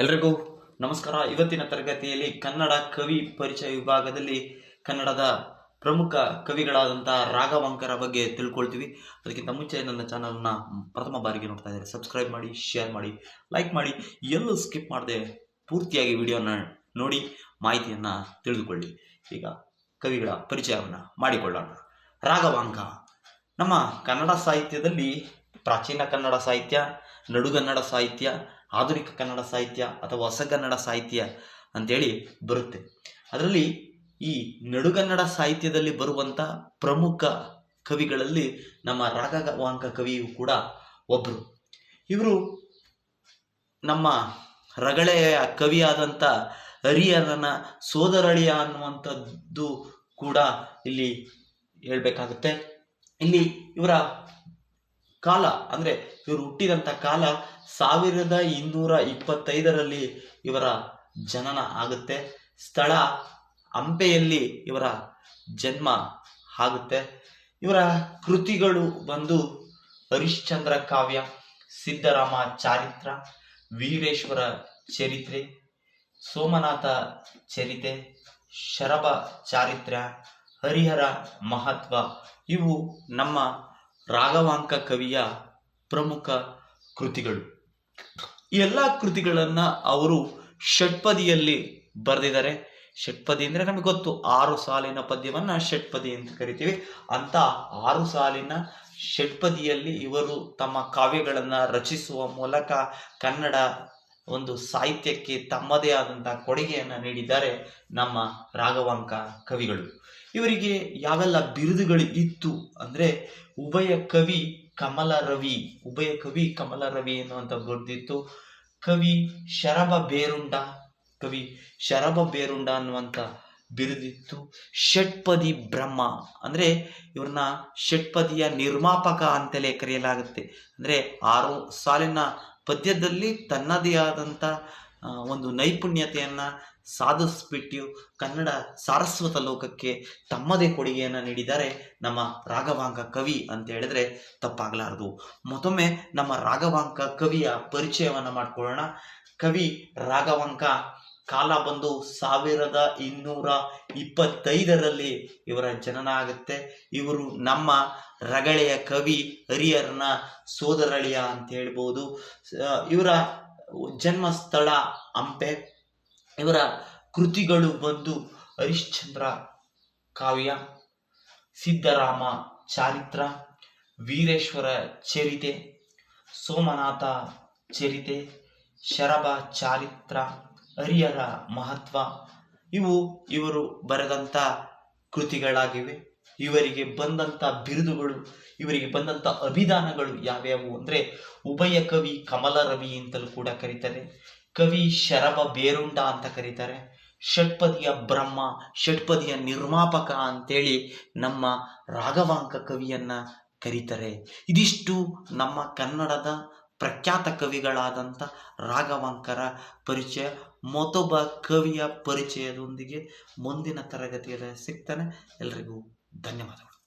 ಎಲ್ರಿಗೂ ನಮಸ್ಕಾರ. ಇವತ್ತಿನ ತರಗತಿಯಲ್ಲಿ ಕನ್ನಡ ಕವಿ ಪರಿಚಯ ವಿಭಾಗದಲ್ಲಿ ಕನ್ನಡದ ಪ್ರಮುಖ ಕವಿಗಳಾದಂತಹ ರಾಘವಂಕರ ಬಗ್ಗೆ ತಿಳ್ಕೊಳ್ತೀವಿ. ಅದಕ್ಕಿಂತ ಮುಂಚೆ ನನ್ನ ಚಾನಲ್ನ ಪ್ರಥಮ ಬಾರಿಗೆ ನೋಡ್ತಾ ಇದ್ದಾರೆ, ಸಬ್ಸ್ಕ್ರೈಬ್ ಮಾಡಿ, ಶೇರ್ ಮಾಡಿ, ಲೈಕ್ ಮಾಡಿ, ಎಲ್ಲೂ ಸ್ಕಿಪ್ ಮಾಡದೆ ಪೂರ್ತಿಯಾಗಿ ವಿಡಿಯೋನ ನೋಡಿ, ಮಾಹಿತಿಯನ್ನು ತಿಳಿದುಕೊಳ್ಳಿ. ಈಗ ಕವಿಗಳ ಪರಿಚಯವನ್ನು ಮಾಡಿಕೊಳ್ಳೋಣ. ರಾಘವಾಂಕ, ನಮ್ಮ ಕನ್ನಡ ಸಾಹಿತ್ಯದಲ್ಲಿ ಪ್ರಾಚೀನ ಕನ್ನಡ ಸಾಹಿತ್ಯ ನಡುಗನ್ನಡ ಸಾಹಿತ್ಯ, ಆಧುನಿಕ ಕನ್ನಡ ಸಾಹಿತ್ಯ ಅಥವಾ ಹೊಸಗನ್ನಡ ಸಾಹಿತ್ಯ ಅಂತೇಳಿ ಬರುತ್ತೆ. ಅದರಲ್ಲಿ ಈ ನಡುಗನ್ನಡ ಸಾಹಿತ್ಯದಲ್ಲಿ ಬರುವಂಥ ಪ್ರಮುಖ ಕವಿಗಳಲ್ಲಿ ನಮ್ಮ ರಾಘವಾಂಕ ಕವಿಯು ಕೂಡ ಒಬ್ಬರು ಇವರು ನಮ್ಮ ರಗಳೆಯ ಕವಿಯಾದಂಥ ಹರಿಹರನ ಸೋದರಳಿಯ ಅನ್ನುವಂಥದ್ದು ಕೂಡ ಇಲ್ಲಿ ಹೇಳಬೇಕಾಗುತ್ತೆ. ಇಲ್ಲಿ ಇವರ ಕಾಲ, ಅಂದರೆ ಇವರು ಹುಟ್ಟಿದಂಥ ಕಾಲ ಸಾವಿರದ ಇನ್ನೂರ ಇಪ್ಪತ್ತೈದರಲ್ಲಿ ಇವರ ಜನನ ಆಗುತ್ತೆ. ಸ್ಥಳ ಹಂಪೆಯಲ್ಲಿ ಇವರ ಜನ್ಮ ಆಗುತ್ತೆ. ಇವರ ಕೃತಿಗಳು ಬಂದು ಹರಿಶ್ಚಂದ್ರ ಕಾವ್ಯ, ಸಿದ್ದರಾಮ ಚಾರಿತ್ರ, ವೀರೇಶ್ವರ ಚರಿತ್ರೆ, ಸೋಮನಾಥ ಚರಿತೆ, ಶರಭ ಚಾರಿತ್ರ್ಯ, ಹರಿಹರ ಮಹತ್ವ. ಇವು ನಮ್ಮ ರಾಘವಾಂಕ ಕವಿಯ ಪ್ರಮುಖ ಕೃತಿಗಳು. ಈ ಎಲ್ಲ ಕೃತಿಗಳನ್ನು ಅವರು ಷಟ್ಪದಿಯಲ್ಲಿ ಬರೆದಿದ್ದಾರೆ. ಷಟ್ಪದಿ ಅಂದರೆ ನಮಗೆ ಗೊತ್ತು, ಆರು ಸಾಲಿನ ಪದ್ಯವನ್ನು ಷಟ್ಪದಿ ಅಂತ ಕರಿತೀವಿ. ಅಂತ ಆರು ಸಾಲಿನ ಷಟ್ಪದಿಯಲ್ಲಿ ಇವರು ತಮ್ಮ ಕಾವ್ಯಗಳನ್ನು ರಚಿಸುವ ಮೂಲಕ ಕನ್ನಡ ಒಂದು ಸಾಹಿತ್ಯಕ್ಕೆ ತಮ್ಮದೇ ಆದಂತಹ ಕೊಡುಗೆಯನ್ನು ನೀಡಿದ್ದಾರೆ ನಮ್ಮ ರಾಘವಾಂಕ ಕವಿಗಳು. ಇವರಿಗೆ ಯಾವೆಲ್ಲ ಬಿರುದುಗಳು ಇತ್ತು ಅಂದರೆ ಉಭಯ ಕವಿ ಕಮಲ ರವಿ, ಉಭಯ ಕವಿ ಕಮಲ ರವಿ ಎನ್ನುವಂಥ ಬಿರುದಿತ್ತು. ಕವಿ ಶರಭ ಬೇರುಂಡ, ಕವಿ ಶರಭ ಬೇರುಂಡ ಅನ್ನುವಂಥ ಬಿರುದಿತ್ತು. ಷಟ್ಪದಿ ಬ್ರಹ್ಮ ಅಂದರೆ ಇವ್ರನ್ನ ಷಟ್ಪದಿಯ ನಿರ್ಮಾಪಕ ಅಂತಲೇ ಕರೆಯಲಾಗುತ್ತೆ. ಅಂದರೆ ಆರು ಸಾಲಿನ ಪದ್ಯದಲ್ಲಿ ತನ್ನದೇ ಆದಂಥ ಒಂದು ನೈಪುಣ್ಯತೆಯನ್ನು ಸಾಧಿಸ್ಬಿಟ್ಟು ಕನ್ನಡ ಸಾರಸ್ವತ ಲೋಕಕ್ಕೆ ತಮ್ಮದೇ ಕೊಡುಗೆಯನ್ನು ನೀಡಿದ್ದಾರೆ ನಮ್ಮ ರಾಘವಾಂಕ ಕವಿ ಅಂತ ಹೇಳಿದ್ರೆ ತಪ್ಪಾಗಲಾರದು. ಮತ್ತೊಮ್ಮೆ ನಮ್ಮ ರಾಘವಾಂಕ ಕವಿಯ ಪರಿಚಯವನ್ನು ಮಾಡಿಕೊಳ್ಳೋಣ. ಕವಿ ರಾಘವಾಂಕ ಕಾಲ ಬಂದು ಸಾವಿರದ ಇನ್ನೂರ ಇಪ್ಪತ್ತೈದರಲ್ಲಿ ಇವರ ಜನನ ಆಗುತ್ತೆ ಇವರು ನಮ್ಮ ರಗಳೆಯ ಕವಿ ಹರಿಹರನ ಸೋದರಳಿಯ ಅಂತ ಹೇಳ್ಬೋದು. ಇವರ ಜನ್ಮ ಸ್ಥಳ ಹಂಪೆ. ಇವರ ಕೃತಿಗಳು ಬಂದು ಹರಿಶ್ಚಂದ್ರ ಕಾವ್ಯ, ಸಿದ್ದರಾಮ ಚಾರಿತ್ರ, ವೀರೇಶ್ವರ ಚರಿತೆ, ಸೋಮನಾಥ ಚರಿತೆ, ಶರಭ ಚಾರಿತ್ರ ಹರಿಹರ ಮಹತ್ವ. ಇವು, ಇವರು ಬರೆದಂಥ ಕೃತಿಗಳಾಗಿವೆ. ಇವರಿಗೆ ಬಂದಂಥ ಬಿರುದುಗಳು, ಇವರಿಗೆ ಬಂದಂಥ ಅಭಿದಾನಗಳು ಯಾವ್ಯಾವು ಅಂದರೆ ಉಭಯ ಕವಿ ಕಮಲ ರವಿ ಅಂತಲೂ ಕೂಡ ಕರೀತಾರೆ. ಕವಿ ಶರಭ ಬೇರುಂಡ ಅಂತ ಕರೀತಾರೆ. ಷಟ್ಪದಿಯ ಬ್ರಹ್ಮ, ಷಟ್ಪದಿಯ ನಿರ್ಮಾಪಕ ಅಂತೇಳಿ ನಮ್ಮ ರಾಘವಾಂಕ ಕವಿಯನ್ನ ಕರೀತಾರೆ. ಇದಿಷ್ಟು ನಮ್ಮ ಕನ್ನಡದ ಪ್ರಖ್ಯಾತ ಕವಿಗಳಾದಂಥ ರಾಘವಾಂಕರ ಪರಿಚಯ. ಮತ್ತೊಬ್ಬ ಕವಿಯ ಪರಿಚಯದೊಂದಿಗೆ ಮುಂದಿನ ತರಗತಿಯಲ್ಲಿ ಸಿಗ್ತಾನೆ. ಎಲ್ರಿಗೂ ಧನ್ಯವಾದಗಳು.